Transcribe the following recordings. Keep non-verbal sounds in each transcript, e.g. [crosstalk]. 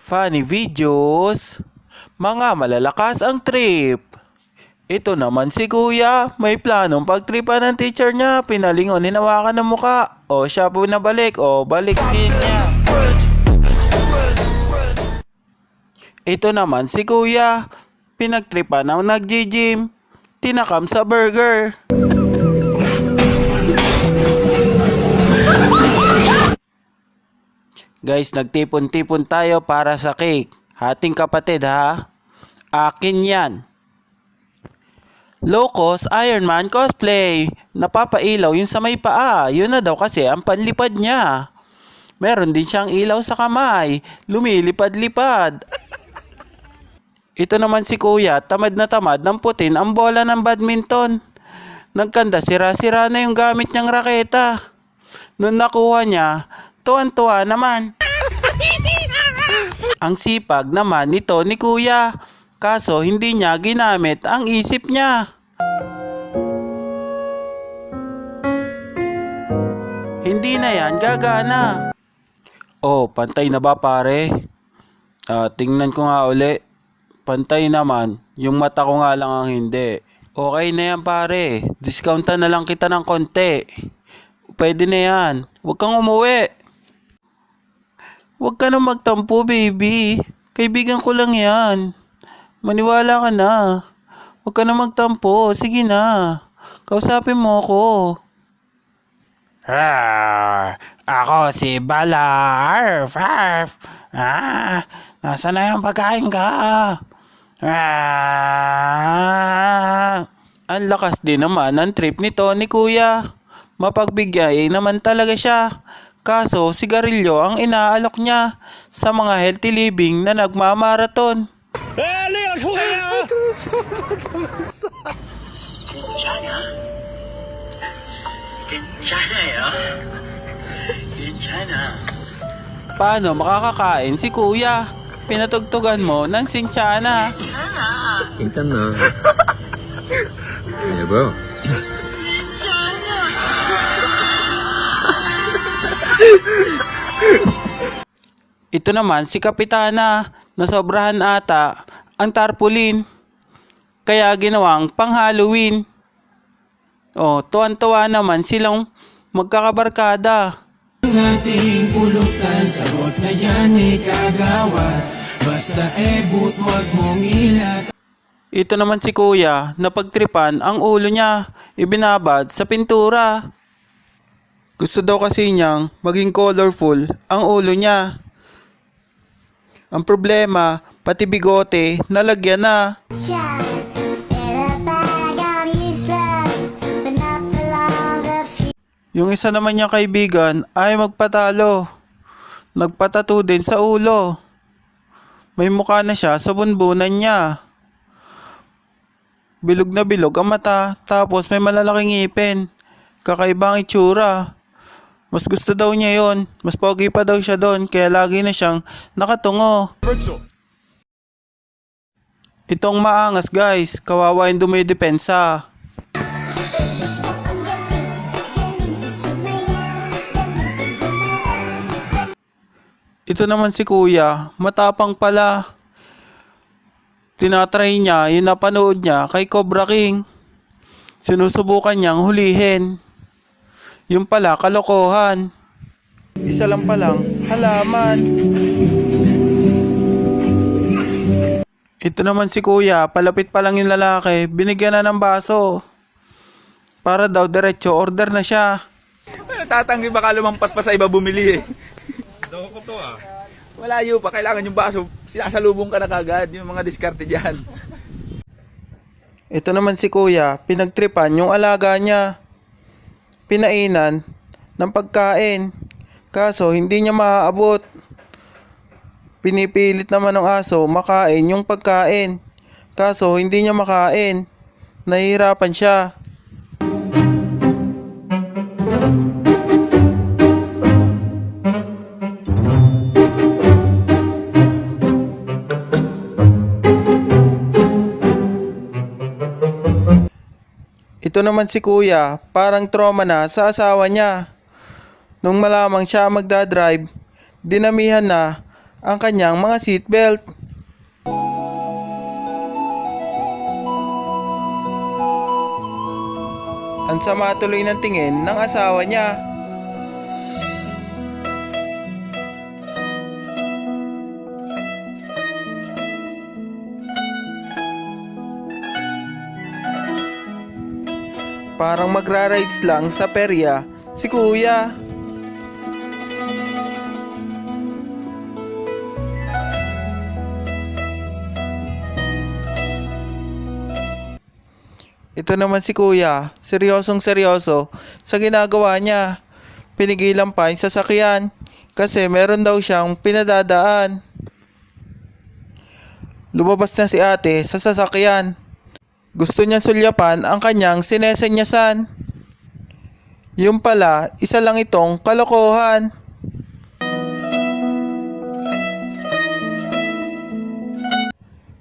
funny videos, mga malalakas ang trip. Ito naman si kuya, may planong pagtripan ng teacher niya, pinalingon, hinawakan ng muka. O siya po nabalik, o balik din niya. Ito naman si kuya, pinagtripan ng nag-gym, tinakam sa burger. Guys, nagtipon-tipon tayo para sa cake. Hating kapatid ha. Akin yan. Locos Iron Man cosplay. Napapailaw yung sa may paa. Yun na daw kasi ang panlipad niya. Meron din siyang ilaw sa kamay. Lumilipad-lipad. Ito naman si kuya, tamad na tamad ng putin ang bola ng badminton. Nagkanda sira-sira na yung gamit niyang raketa. Nung nakuha niya, tuwan-tuwa naman. [laughs] Ang sipag naman nito ni kuya. Kaso hindi niya ginamit ang isip niya. Hindi na yan gagana. Oh, pantay na ba pare? Ah, tingnan ko nga uli. Pantay naman. Yung mata ko nga lang ang hindi. Okay na yan pare. Discountan na lang kita ng konti. Pwede na yan. Huwag kang umuwi. Huwag ka na magtampo, baby. Kaibigan ko lang yan. Maniwala ka na. Huwag ka na magtampo. Sige na. Kausapin mo ako. Rar! Ako si Bala. Arf, arf. Ah, nasa na yung pagkain ka? Ah, ang lakas din naman ang trip nito ni Kuya. Mapagbigay naman talaga siya. Kaso sigarilyo ang inaalok niya sa mga healthy living na nagmamaraton. 괜찮아. 괜찮아요. 괜찮아. Paano makakakain si Kuya? Pinatugtugan mo ng sinsyana. 괜찮아. 괜찮나? 여보, Ito naman si Kapitana na sobrahan ata ang tarpaulin. Kaya ginawang pang Halloween. Oh, tuwan-tuwa naman silang magkakabarkada. Ang ating pulutan, sagot na yan ay kagawad Basta ebut, wag mong ilat Ito naman si Kuya na pagtripan ang ulo niya, ibinabad sa pintura. Gusto daw kasi niyang maging colorful ang ulo niya. Ang problema, pati bigote, nalagyan na. Yung isa naman niyang kaibigan ay magpatalo. Nagpatato din sa ulo. May mukha na siya sa bunbunan niya. Bilog na bilog ang mata, tapos may malalaking ngipin. Kakaiba ang itsura. Mas gusto daw niya yon. Mas pogi pa daw siya doon, kaya lagi na siyang nakatungo. Itong maangas guys, kawawa yung dumidepensa. Ito naman si kuya, matapang pala. Tinatry niya yung napanood niya kay Cobra King. Sinusubukan niyang hulihin. Yung pala, kalokohan. Isa lang palang, halaman. Ito naman si kuya, palapit pa lang yung lalaki, binigyan na ng baso. Para daw diretso order na siya. Tatanggi baka lumampas pa sa iba bumili eh. Doko to ah. Walayo pa, kailangan yung baso. Sinasalubong ka na kagad, yung mga diskarte dyan. Ito naman si kuya, pinagtripan yung alaga niya. Pinainan ng pagkain. Kaso hindi niya maaabot. Pinipilit naman ng aso makain yung pagkain. Kaso hindi niya makain. Nahihirapan siya. Ito naman si kuya, parang trauma na sa asawa niya. Nung malamang siya magdadrive, dinamihan na ang kanyang mga seatbelt. Ang sama tuloy ng tingin ng asawa niya. Parang magra-rides lang sa perya si kuya. Ito naman si kuya, seryosong seryoso sa ginagawa niya. Pinigilan pa yung sasakyan kasi meron daw siyang pinadadaan. Lumabas na si ate sa sasakyan. Gusto niya sulyapan ang kanyang sinesenyasan. Yung pala, isa lang itong kalokohan.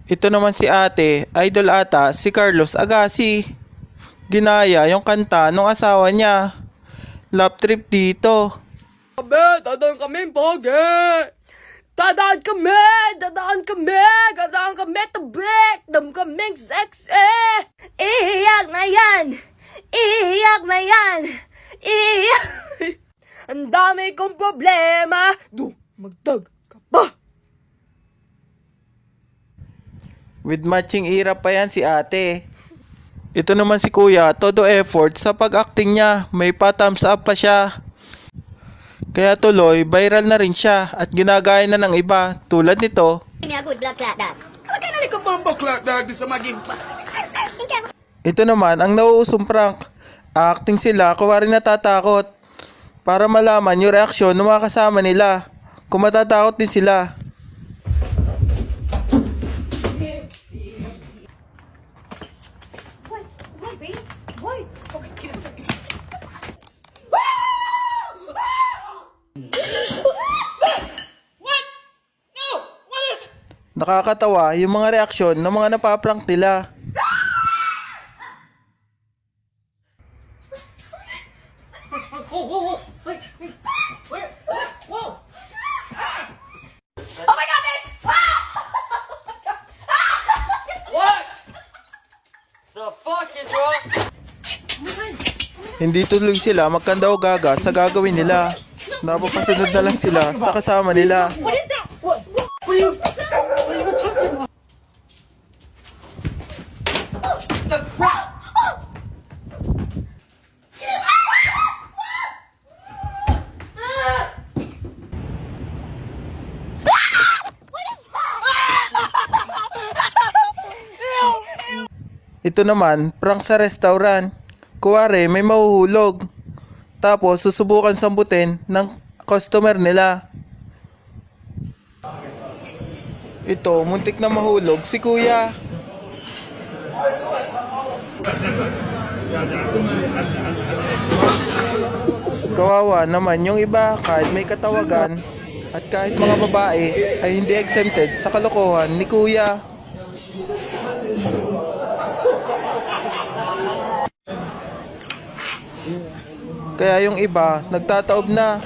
Ito naman si ate, idol ata si Carlos Agassi. Ginaya yung kanta ng asawa niya. Love trip dito. Kami, dadaan kami, pogi! Dadaan kami! Dadaan kami! Dadaan kami, tabik! Dam kaming sexy! Iiyak na yan! Iiyak na yan! Iiyak! [laughs] Ang dami kong problema! Du, magdag ka pa! With matching hirap pa yan si ate. Ito naman si kuya, todo effort sa pag-acting niya. May pa-thumbs up pa siya. Kaya tuloy, viral na rin siya at ginagaya na ng iba tulad nito. Ito naman ang nauusong prank. Acting sila, kuwari natatakot. Para malaman yung reaksyon ng mga kasama nila. Kung matatakot din sila. Nakakatawa yung mga reaksyon ng mga napaprank nila. Hindi tuloy sila magkanda o gaga sa gagawin nila. Napapasunod na lang sila sa kasama nila. Ito naman, prank sa restaurant. Kuwari, may mahuhulog. Tapos, susubukan sambutin ng customer nila. Ito, muntik na mahulog si kuya. Kawawa naman yung iba kahit may katawagan at kahit mga babae ay hindi exempted sa kalokohan ni kuya. Kaya yung iba, nagtataob na.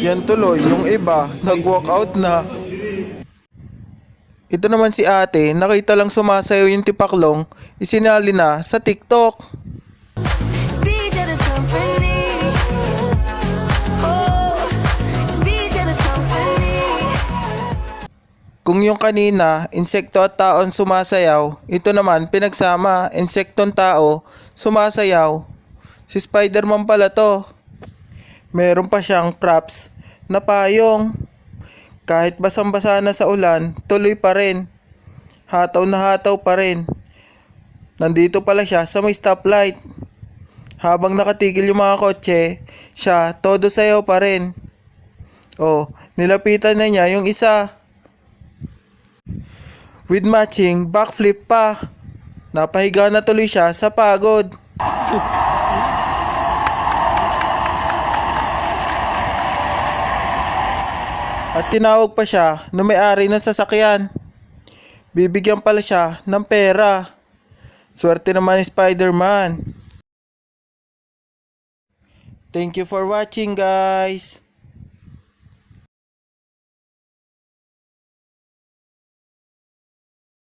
Yan tuloy, yung iba, nag-walk na. Ito naman si ate, nakita lang sumasayaw yung tipaklong, isinali na sa TikTok. Kung yung kanina, insekto at taon sumasayaw, ito naman pinagsama, insektong tao, sumasayaw. Si Spider-Man pala to. Meron pa siyang props na payong. Kahit basang-basa na sa ulan, tuloy pa rin. Hataw na hataw pa rin. Nandito pala siya sa may stoplight. Habang nakatigil yung mga kotse, siya, todo sayaw pa rin. Oh, nilapitan na niya yung isa. With matching, backflip pa. Napahiga na tuloy siya sa pagod. At tinawag pa siya na may-ari ng sasakyan. Bibigyan pala siya ng pera. Swerte naman ni Spider-Man. Thank you for watching guys.